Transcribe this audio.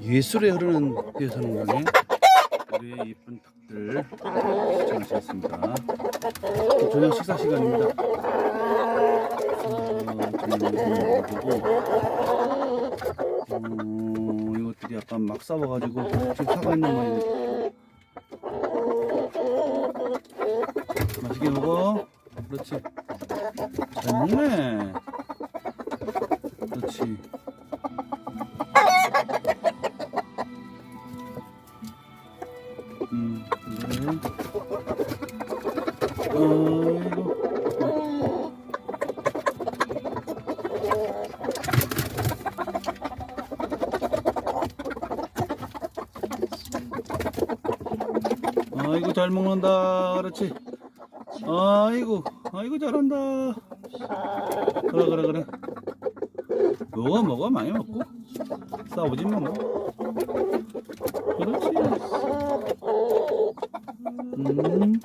예술에 흐르는 해산강에 우리의 예쁜 닭들 시청하시겠습니다. 저녁 식사 시간입니다. 어, 저녁 먹어보고 어, 이것들이 약간 막 싸워가지고 지금 사과 있는 모양이네. 맛있게 먹어. 그렇지. 잘 먹네. 그렇지. 음, 네. 어이구. 아이고 잘 먹는다 그렇지 아이고 아이고 잘한다 그래 그래 그래 먹어 먹어 많이 먹고 싸우지 마 뭐. 그렇지 음